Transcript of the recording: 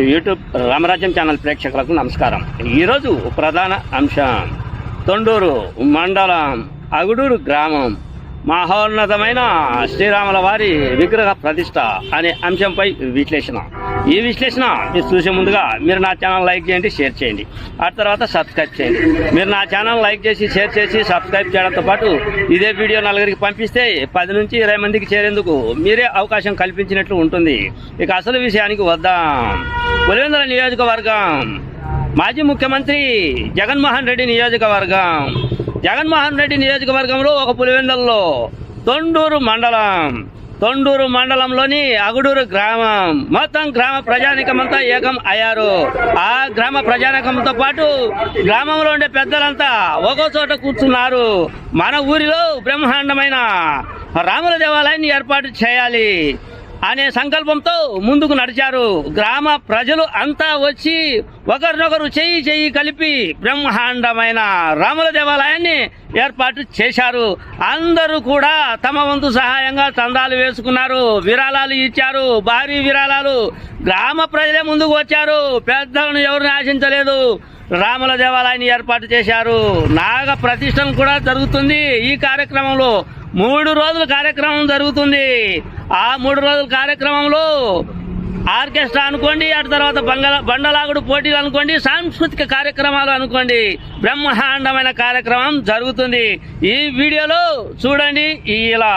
YouTube రామరాజ్యం channel ప్రేక్షకులకు నమస్కారం. ఈరోజు ప్రధాన అంశం తొండూరు మండలం అగుడూరు గ్రామం. మహోన్నతమైన శ్రీరాముల వారి విగ్రహ ప్రతిష్ట అనే అంశంపై విశ్లేషణ. ఈ విశ్లేషణ మీరు చూసే ముందుగా మీరు నా ఛానల్ లైక్ చేయండి షేర్ చేయండి. ఆ తర్వాత సబ్స్క్రైబ్ చేయండి. మీరు నా ఛానల్ లైక్ చేసి షేర్ చేసి సబ్స్క్రైబ్ చేయడంతో పాటు ఇదే వీడియో నలుగురికి పంపిస్తే పది నుంచి ఇరవై మందికి చేరేందుకు మీరే అవకాశం కల్పించినట్లు ఉంటుంది. ఇక అసలు విషయానికి వద్దాం. పులివెందుల నియోజకవర్గం. మాజీ ముఖ్యమంత్రి జగన్మోహన్ రెడ్డి నియోజకవర్గం. జగన్మోహన్ రెడ్డి నియోజకవర్గంలో ఒక పులివెందల్లో తొండూరు మండలం తొండూరు మండలంలోని అగుడూరు గ్రామం. మొత్తం గ్రామ ప్రజానికమంతా ఏకం అయ్యారు. ఆ గ్రామ ప్రజానికంతో పాటు గ్రామంలో ఉండే పెద్దలంతా ఒక్కో చోట కూర్చున్నారు. మన ఊరిలో బ్రహ్మాండమైన రాముల దేవాలయాన్ని ఏర్పాటు చేయాలి. అనే సంకల్పంతో ముందుకు నడిచారు. గ్రామ ప్రజలు అంతా వచ్చి ఒకరినొకరు చెయ్యి చెయ్యి కలిపి బ్రహ్మాండమైన రాముల దేవాలయాన్ని ఏర్పాటు చేశారు. అందరూ కూడా తమ వంతు సహాయంగా చందాలు వేసుకున్నారు. విరాళాలు ఇచ్చారు. భారీ విరాళాలు. గ్రామ ప్రజలే ముందుకు వచ్చారు. పెద్దలను ఎవరిని ఆశించలేదు. రాముల దేవాలయాన్ని ఏర్పాటు చేశారు. నాగ ప్రతిష్టం కూడా జరుగుతుంది ఈ కార్యక్రమంలో. మూడు రోజుల కార్యక్రమం జరుగుతుంది. ఆ మూడు రోజుల కార్యక్రమంలో ఆర్కెస్ట్రా అనుకోండి అటు తర్వాత బంగళ బండలాగుడు పోటీలు అనుకోండి సాంస్కృతిక కార్యక్రమాలు అనుకోండి బ్రహ్మాండమైన కార్యక్రమం జరుగుతుంది. ఈ వీడియోలో చూడండి ఇలా.